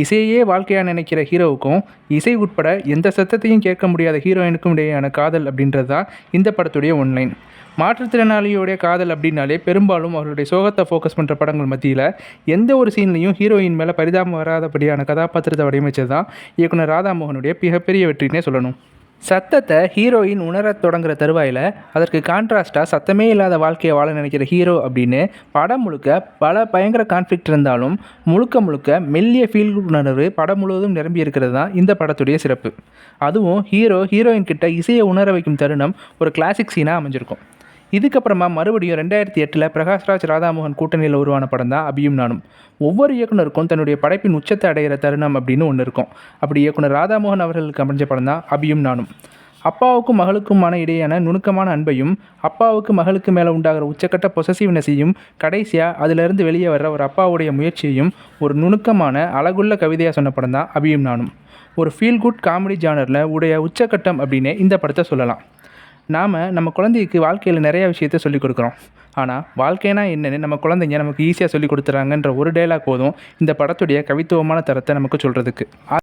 இசையே வாழ்க்கையாக நினைக்கிற ஹீரோவுக்கும் இசை உட்பட எந்த சத்தத்தையும் கேட்க முடியாத ஹீரோயினுக்கும் இடையேயான காதல் அப்படின்றது தான் இந்த படத்துடைய ஒன்லைன் மாற்றுத்திறனாளியோடைய காதல் அப்படின்னாலே பெரும்பாலும் அவர்களுடைய சோகத்தை ஃபோக்கஸ் பண்ணுற படங்கள் மத்தியில் எந்த ஒரு சீன்லையும் ஹீரோயின் மேலே பரிதாபம் வராதபடியான கதாபாத்திரத்தை வடிவமைச்சது தான் இயக்குனர் ராதாமோகனுடைய மிகப்பெரிய வெற்றினே சொல்லணும். சத்தத்தை ஹீரோயின் உணரத் தொடங்குற தருவாயில் அதற்கு கான்ட்ராஸ்டாக சத்தமே இல்லாத வாழ்க்கையை வாழ நினைக்கிற ஹீரோ அப்படின்னு படம் முழுக்க பல பயங்கர கான்ஃப்ளிக்ட் இருந்தாலும் முழுக்க முழுக்க மெல்லிய ஃபீல் உணர்வு படம் முழுவதும் நிரம்பி இருக்கிறது தான் இந்த படத்துடைய சிறப்பு. அதுவும் ஹீரோ ஹீரோயின் கிட்ட இசையை உணர வைக்கும் தருணம் ஒரு கிளாசிக் சீனாக அமைஞ்சிருக்கும். இதுக்கப்புறமா மறுபடியும் ரெண்டாயிரத்தி எட்டில் பிரகாஷ்ராஜ் ராதாமோகன் கூட்டணியில் உருவான படம் தான் அபியும் நானும். ஒவ்வொரு இயக்குனருக்கும் தன்னுடைய படைப்பின் உச்சத்தை அடைகிற தருணம் அப்படின்னு ஒன்று இருக்கும். அப்படி இயக்குனர் ராதாமோகன் அவர்களுக்கு அமைஞ்ச படம் தான் அபியும் நானும். அப்பாவுக்கும் மகளுக்குமான இடையான நுணுக்கமான அன்பையும் அப்பாவுக்கு மகளுக்கு மேலே உண்டாகிற உச்சக்கட்ட பொசசிவ்னஸையும் கடைசியாக அதிலிருந்து வெளியே வர்ற ஒரு அப்பாவுடைய முயற்சியையும் ஒரு நுணுக்கமான அழகுள்ள கவிதையாக சொன்ன படம் தான் அபியும் நானும். ஒரு ஃபீல் குட் காமெடி ஜானரில் உடைய உச்சக்கட்டம் அப்படின்னே இந்த படத்தை சொல்லலாம். நாம் நம்ம குழந்தைக்கு வாழ்க்கையில் நிறைய விஷயத்த சொல்லிக் கொடுக்குறோம். ஆனால் வாழ்க்கைனா என்னென்னு நம்ம குழந்தைங்க நமக்கு ஈஸியாக சொல்லி கொடுத்துறாங்கன்ற ஒரு டைலாக் போதும் இந்த படத்துடைய கவித்துவமான தரத்தை நமக்கு சொல்கிறதுக்கு